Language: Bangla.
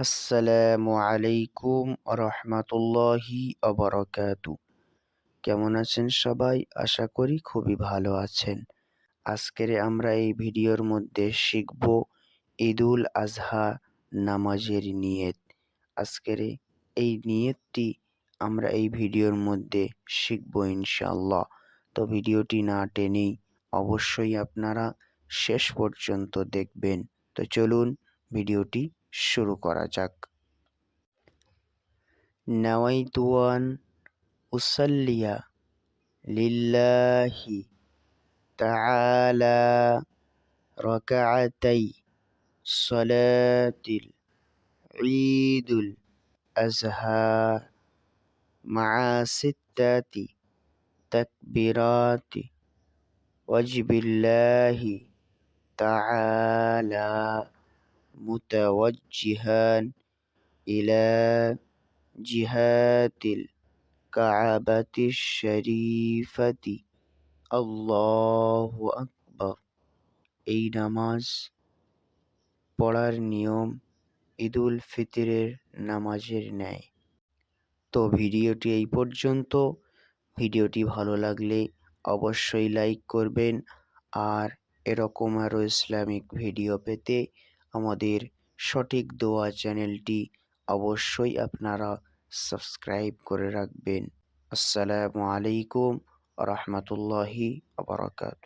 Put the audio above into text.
আসসালামু আলাইকুম রহমতুল্লাহি অবরকাতু কেমন আছেন সবাই? আশা করি খুবই ভালো আছেন। আজকের আমরা এই ভিডিওর মধ্যে শিখব ঈদুল আজহা নামাজের নিয়ত। আজকের এই নিয়তটি আমরা এই ভিডিওর মধ্যে শিখব ইনশাল্লাহ তো ভিডিওটি না টেনেই অবশ্যই আপনারা শেষ পর্যন্ত দেখবেন। তো চলুন ভিডিওটি শুরু করা যাক। নাওয়াইতুয়ান উসাল্লিয়া লিল্লাহি তাআলা রাকাআতাই সলাতিল ঈদুল আজহা মা সিত্তাতি তাকবিরাতি ওয়াজবিল্লাহি তাআলা। متوجها إلى جهات الكعبة الشريفة আল্লাহু আকবর এই নামাজ পড়ার নিয়ম ঈদুল ফিতরের নামাজের ন্যায় তো ভিডিওটি এই পর্যন্ত ভিডিওটি ভালো লাগলে অবশ্যই লাইক করবেন আর এরকম আরও ইসলামিক ভিডিও পেতে আমাদের সঠিক দোয়া চ্যানেলটি অবশ্যই আপনারা সাবস্ক্রাইব করে রাখবেন। আসসালামু আলাইকুম রহমতুল্লাহি আবরকাত